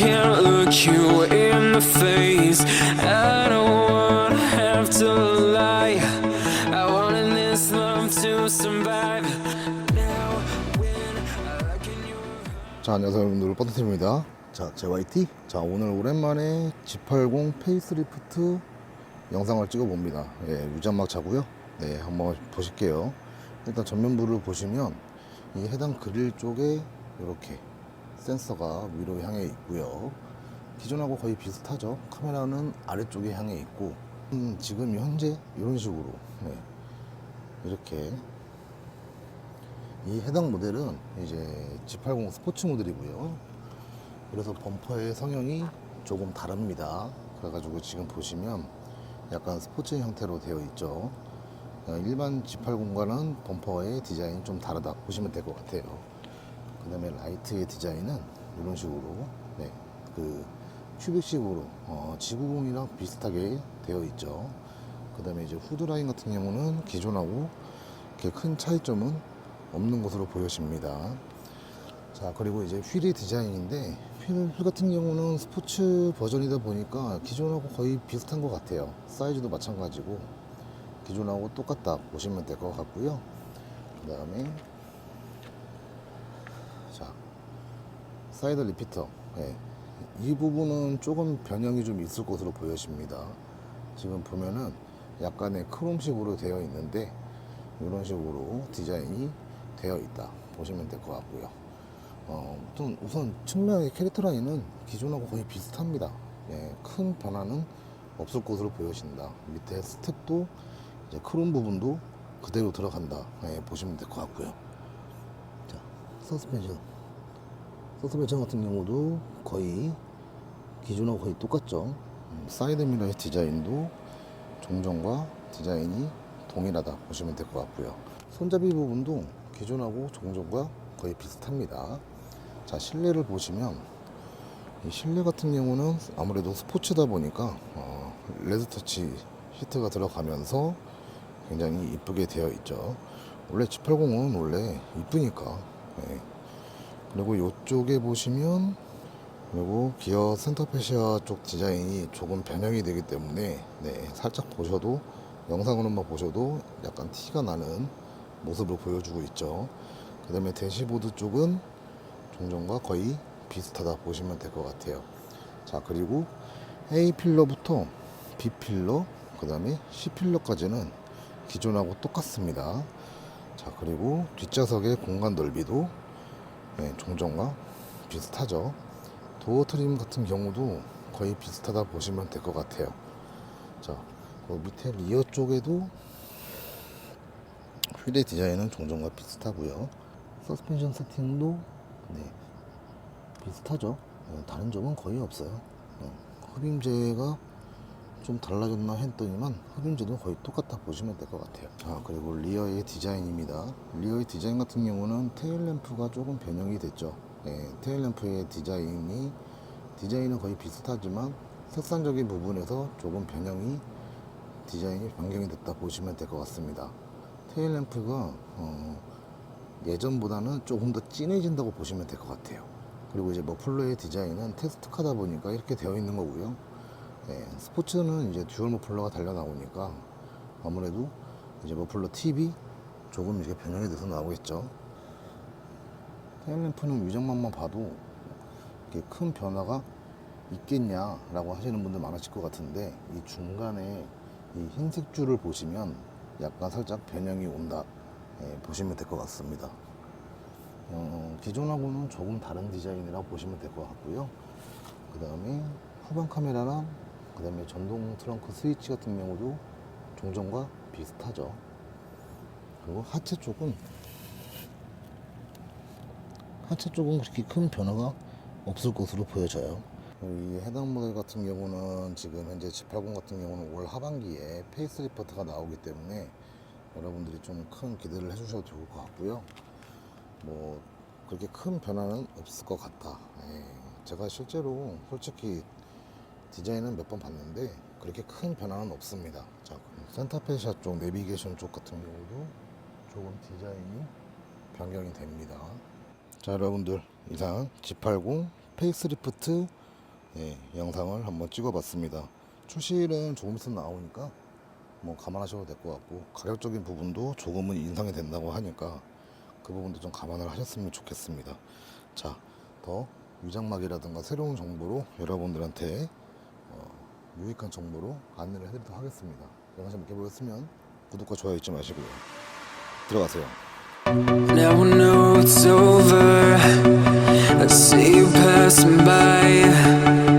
can't look you in the face. I don't wanna have to lie. I wanted this love to survive. 자 안녕하세요 여러분들 버터팀입니다 자 JYT 자 오늘 오랜만에 G80 페이스리프트 영상을 찍어 봅니다 예, 유장막 자고요 네 한번 보실게요 일단 전면부를 보시면 이 해당 그릴 쪽에 이렇게 센서가 위로 향해 있고요 기존하고 거의 비슷하죠 카메라는 아래쪽에 향해 있고 음, 지금 현재 이런 식으로 네, 이렇게 이 해당 모델은 이제 G80 스포츠 모델이고요. 그래서 범퍼의 성형이 조금 다릅니다. 그래가지고 지금 보시면 약간 스포츠 형태로 되어 있죠. 어, 일반 G80과는 범퍼의 디자인이 좀 다르다 보시면 될 것 같아요. 그 다음에 라이트의 디자인은 이런 식으로 네, 그 큐빅식으로 어, G90이랑 비슷하게 되어 있죠. 그 다음에 이제 후드 라인 같은 경우는 기존하고 이렇게 큰 차이점은 없는 것으로 보여집니다. 자 그리고 이제 휠의 디자인인데 휠, 휠 같은 경우는 스포츠 버전이다 보니까 기존하고 거의 비슷한 것 같아요. 사이즈도 마찬가지고 기존하고 똑같다 보시면 될 것 같고요. 그 다음에 자 사이드 리피터 예. 이 부분은 조금 변형이 좀 있을 것으로 보여집니다. 지금 보면은 약간의 크롬식으로 되어 있는데 이런 식으로 디자인이 되어 있다 보시면 될 것 같고요. 어, 우선, 측면의 캐릭터 라인은 기존하고 거의 비슷합니다. 예, 큰 변화는 없을 것으로 보여진다. 밑에 스텝도 이제 크롬 부분도 그대로 들어간다. 예, 보시면 될 것 같고요. 자, 서스펜션. 서스펜션 같은 경우도 거의 기존하고 거의 똑같죠. 음, 사이드 미러의 디자인도 종전과 디자인이 동일하다 보시면 될 것 같고요. 손잡이 부분도 기존하고 종전과 거의 비슷합니다. 자, 실내를 보시면 이 실내 같은 경우는 아무래도 스포츠다 보니까 어, 레드 터치 시트가 들어가면서 굉장히 이쁘게 되어 있죠. 원래 G80은 원래 이쁘니까. 예. 그리고 이쪽에 보시면 그리고 기어 센터 페시아 쪽 디자인이 조금 변형이 되기 때문에 네, 살짝 보셔도 영상으로만 보셔도 약간 티가 나는 모습을 보여주고 있죠. 그 다음에 대시보드 쪽은 종전과 거의 비슷하다 보시면 될 것 같아요. 자 그리고 A 필러부터 B 필러 그 다음에 C 필러까지는 기존하고 똑같습니다. 자 그리고 뒷좌석의 공간 넓이도 네, 종전과 비슷하죠. 도어 트림 같은 경우도 거의 비슷하다 보시면 될 것 같아요. 자, 그 밑에 리어 쪽에도 휠의 디자인은 종전과 비슷하고요. 서스펜션 세팅도 네, 비슷하죠. 어, 다른 점은 거의 없어요. 어, 흡임재가 좀 달라졌나 했더니만 흡임재도 거의 똑같다 보시면 될 것 같아요. 자 그리고 리어의 디자인입니다. 리어의 디자인 같은 경우는 테일 램프가 조금 변형이 됐죠. 예, 테일 램프의 디자인이 디자인은 거의 비슷하지만 색상적인 부분에서 조금 변형이 디자인이 변경이 됐다 보시면 될 것 같습니다. 테일 램프가 어, 예전보다는 조금 더 진해진다고 보시면 될 것 같아요. 그리고 이제 머플러의 디자인은 테스트카다 보니까 이렇게 되어 있는 거고요. 예, 스포츠는 이제 듀얼 머플러가 달려 나오니까 아무래도 이제 머플러 팁이 조금 이렇게 변형이 돼서 나오겠죠. 테일램프는 위정만만 봐도 이렇게 큰 변화가 있겠냐라고 하시는 분들 많으실 것 같은데 이 중간에 이 흰색 줄을 보시면 약간 살짝 변형이 온다 예, 보시면 될 것 같습니다. 어, 기존하고는 조금 다른 디자인이라고 보시면 될 것 같고요. 그 다음에 후방 카메라랑 그 다음에 전동 트렁크 스위치 같은 경우도 종전과 비슷하죠. 그리고 하체 쪽은 하체 쪽은 그렇게 큰 변화가 없을 것으로 보여져요. 이 해당 모델 같은 경우는 지금 현재 G80 같은 경우는 올 하반기에 페이스리프트가 나오기 때문에 여러분들이 좀 큰 기대를 해주셔도 좋을 것 같고요. 뭐 그렇게 큰 변화는 없을 것 같다. 예, 제가 실제로 솔직히 디자인은 몇 번 봤는데 그렇게 큰 변화는 없습니다. 자, 센터페시아 쪽 내비게이션 쪽 같은 경우도 조금 디자인이 변경이 됩니다. 자, 여러분들 이상 G80 페이스리프트 예, 영상을 한번 찍어봤습니다. 출시일은 조금 있으면 나오니까 뭐 감안하셔도 될 것 같고 가격적인 부분도 조금은 인상이 된다고 하니까 그 부분도 좀 감안을 하셨으면 좋겠습니다. 자, 더 위장막이라든가 새로운 정보로 여러분들한테 어, 유익한 정보로 안내를 해드리도록 하겠습니다. 영상 재밌게 보셨으면 구독과 좋아요 잊지 마시고요. 들어가세요. Now I know it's over. I see you passing by.